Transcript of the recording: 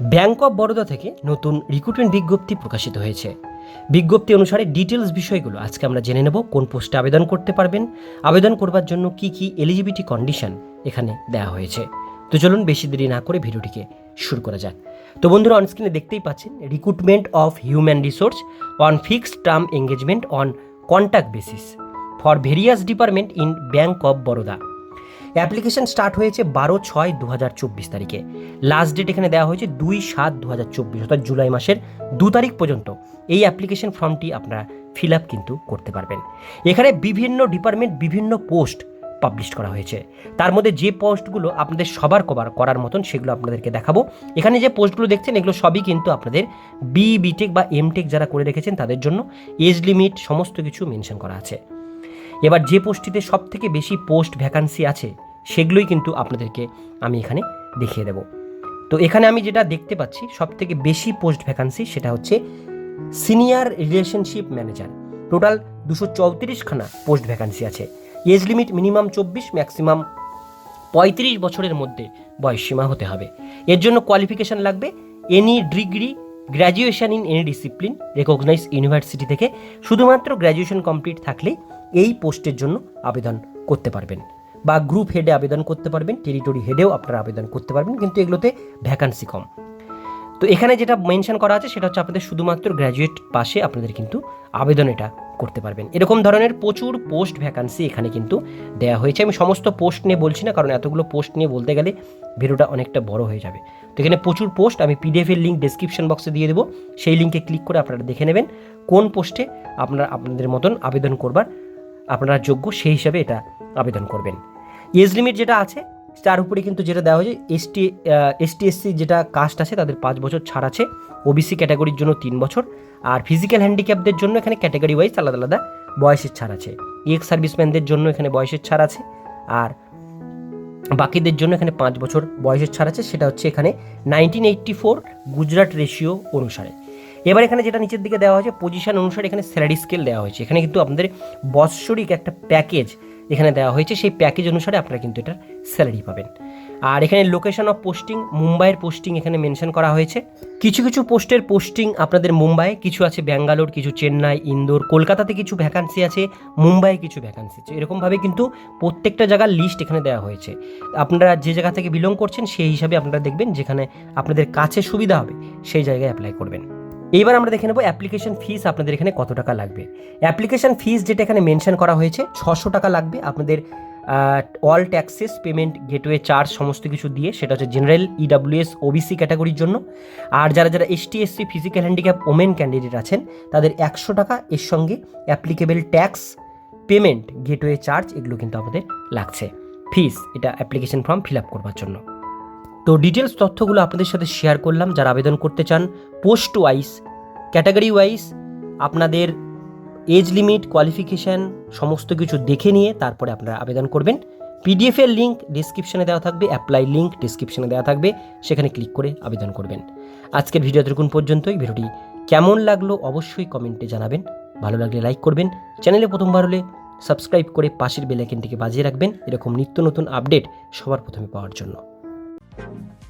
Bank of Baroda থেকে নতুন recruitment বিজ্ঞপ্তি প্রকাশিত হয়েছে। বিজ্ঞপ্তি অনুসারে ডিটেলস বিষয়গুলো আজকে আমরা জেনে নেব, কোন পোস্টে আবেদন করতে পারবেন, আবেদন করবার জন্য কি কি এলিজিবিলিটি কন্ডিশন এখানে দেওয়া হয়েছে। তো চলুন বেশি দেরি না করে ভিডিওটিকে শুরু করা যাক। তো বন্ধুরা অনস্ক্রিনে দেখতেই পাচ্ছেন recruitment of human resource on fixed term engagement on contact basis for various department in bank of Baroda application start হয়েছে বারো ছয় দু হাজার চব্বিশ তারিখে। লাস্ট ডেট এখানে দেওয়া হয়েছে দুই সাত দু হাজার চব্বিশ, অর্থাৎ জুলাই মাসের দু তারিখ পর্যন্ত। এই অ্যাপ্লিকেশন ফর্মটি আপনারা ফিল আপ কিন্তু করতে পারবেন। এখানে বিভিন্ন ডিপার্টমেন্ট বিভিন্ন পোস্ট পাবলিশ করা হয়েছে। তার মধ্যে যে পোস্টগুলো আপনাদের সবার কভার করার মতন সেগুলো আপনাদেরকে দেখাবো। এখানে যে পোস্টগুলো দেখছেন, এগুলো সবই কিন্তু আপনাদের বি বিটেক বা এমটেক যারা করে রেখেছেন তাদের জন্য। এজ লিমিট সমস্ত কিছু মেনশন করা আছে। এবার যে পোস্টটিতে সব থেকে বেশি পোস্ট ভ্যাকান্সি আছে, সেগুলোই কিন্তু আপনাদেরকে আমি এখানে দেখিয়ে দেব। তো এখানে আমি যেটা দেখতে পাচ্ছি সব থেকে বেশি পোস্ট ভ্যাকান্সি সেটা হচ্ছে সিনিয়র রিলেশনশিপ ম্যানেজার। টোটাল দুশো চৌত্রিশখানা পোস্ট ভ্যাকান্সি আছে। এজ লিমিট মিনিমাম চব্বিশ, ম্যাক্সিমাম পঁয়ত্রিশ বছরের মধ্যে বয়সসীমা হতে হবে। এর জন্য কোয়ালিফিকেশান লাগবে any degree, graduation in any discipline, recognise university থেকে। শুধুমাত্র গ্র্যাজুয়েশন কমপ্লিট থাকলেই এই পোস্টের জন্য আবেদন করতে পারবেন বা গ্রুপ হেডে আবেদন করতে পারবেন টেরিটরি হেডেও আপনারা আবেদন করতে পারবেন, কিন্তু এগুলোতে ভ্যাকান্সি কম। তো এখানে যেটা মেনশন করা আছে সেটা হচ্ছে আপনাদের শুধুমাত্র গ্র্যাজুয়েট পাশে আপনাদের কিন্তু আবেদন এটা করতে পারবেন। এরকম ধরনের প্রচুর পোস্ট ভ্যাকান্সি এখানে কিন্তু দেওয়া হয়েছে। আমি সমস্ত পোস্ট নিয়ে বলছি না, কারণ এতগুলো পোস্ট নিয়ে বলতে গেলে ভিডিওটা অনেকটা বড় হয়ে যাবে। তো এখানে প্রচুর পোস্ট আমি পিডিএফের লিঙ্ক ডেসক্রিপশন বক্সে দিয়ে দেবো। সেই লিঙ্কে ক্লিক করে আপনারা দেখে নেবেন কোন পোস্টে আপনারা আপনাদের মতন আবেদন করবার আপনারা যোগ্য সেই হিসাবে এটা আবেদন করবেন। এজ লিমিট যেটা আছে, তার উপরে কিন্তু যেটা দেওয়া হয়েছে এসটি এসটি এসসি যেটা কাস্ট আছে, তাদের পাঁচ বছর ছাড় আছে। ওবিসি ক্যাটাগরির জন্য তিন বছর। আর ফিজিক্যাল হ্যান্ডিক্যাপদের জন্য এখানে ক্যাটাগরি ওয়াইজ আলাদা আলাদা বয়সের ছাড় আছে। এক্স সার্ভিসম্যানদের জন্য এখানে বয়সের ছাড় আছে। আর বাকিদের জন্য এখানে পাঁচ বছর বয়সের ছাড় আছে। সেটা হচ্ছে এখানে nineteen eighty four Gujarat ratio অনুসারে। এবার এখানে যেটা নিচের দিকে দেওয়া হয়েছে পজিশন অনুসারে এখানে স্যালারি স্কেল দেওয়া হয়েছে। এখানে কিন্তু আপনাদের বৎসরিক একটা প্যাকেজ এখানে দেওয়া হয়েছে। সেই প্যাকেজ অনুসারে আপনারা কিন্তু এটার স্যালারি পাবেন। আর এখানে লোকেশন অফ পোস্টিং মুম্বাইয়ের পোস্টিং এখানে মেনশন করা হয়েছে। কিছু কিছু পোস্টের পোস্টিং আপনাদের মুম্বাই কিছু আছে ব্যাঙ্গালোর, কিছু চেন্নাই, ইন্দোর, কলকাতাতে কিছু ভ্যাকান্সি আছে, মুম্বাইয়ে কিছু ভ্যাকান্সি আছে। এরকমভাবে কিন্তু প্রত্যেকটা জায়গার লিস্ট এখানে দেওয়া হয়েছে। আপনারা যে জায়গা থেকে বিলং করছেন, সেই হিসাবে আপনারা দেখবেন যেখানে আপনাদের কাছে সুবিধা হবে, সেই জায়গায় অ্যাপ্লাই করবেন। এইবার আমরা দেখে নেব অ্যাপ্লিকেশন ফিস আপনাদের এখানে কত টাকা লাগবে। অ্যাপ্লিকেশন ফিস যেটা এখানে মেনশন করা হয়েছে, ছশো টাকা লাগবে আপনাদের all taxes payment gateway charge সমস্ত কিছু দিয়ে, সেটা হচ্ছে জেনারেল ইডাব্লিউএস ওবিসি ক্যাটাগরির জন্য। আর যারা যারা ST SC physical handicap women candidate আছেন, তাদের একশো টাকা এর সঙ্গে applicable tax payment gateway charge এগুলো কিন্তু আমাদের লাগছে। ফিস এটা অ্যাপ্লিকেশন ফর্ম ফিল আপ করবার জন্য। তো ডিটেলস তথ্যগুলো আপনাদের সাথে শেয়ার করলাম। যারা আবেদন করতে চান পোস্ট ওয়াইজ ক্যাটাগরি ওয়াইজ আপনাদের এজ লিমিট কোয়ালিফিকেশান সমস্ত কিছু দেখে নিয়ে তারপরে আপনারা আবেদন করবেন। পিডিএফের লিঙ্ক ডিসক্রিপশনে দেওয়া থাকবে অ্যাপ্লাই লিঙ্ক ডিসক্রিপশনে দেওয়া থাকবে, সেখানে ক্লিক করে আবেদন করবেন। আজকের ভিডিও এতটুকুন পর্যন্তই। ভিডিওটি কেমন লাগল অবশ্যই কমেন্টে জানাবেন। ভালো লাগলে লাইক করবেন। চ্যানেলে প্রথমবার হলে সাবস্ক্রাইব করে পাশের বেলাইকেনটিকে বাজিয়ে রাখবেন। এরকম নিত্য নতুন আপডেট সবার প্রথমে পাওয়ার জন্য। Thank you.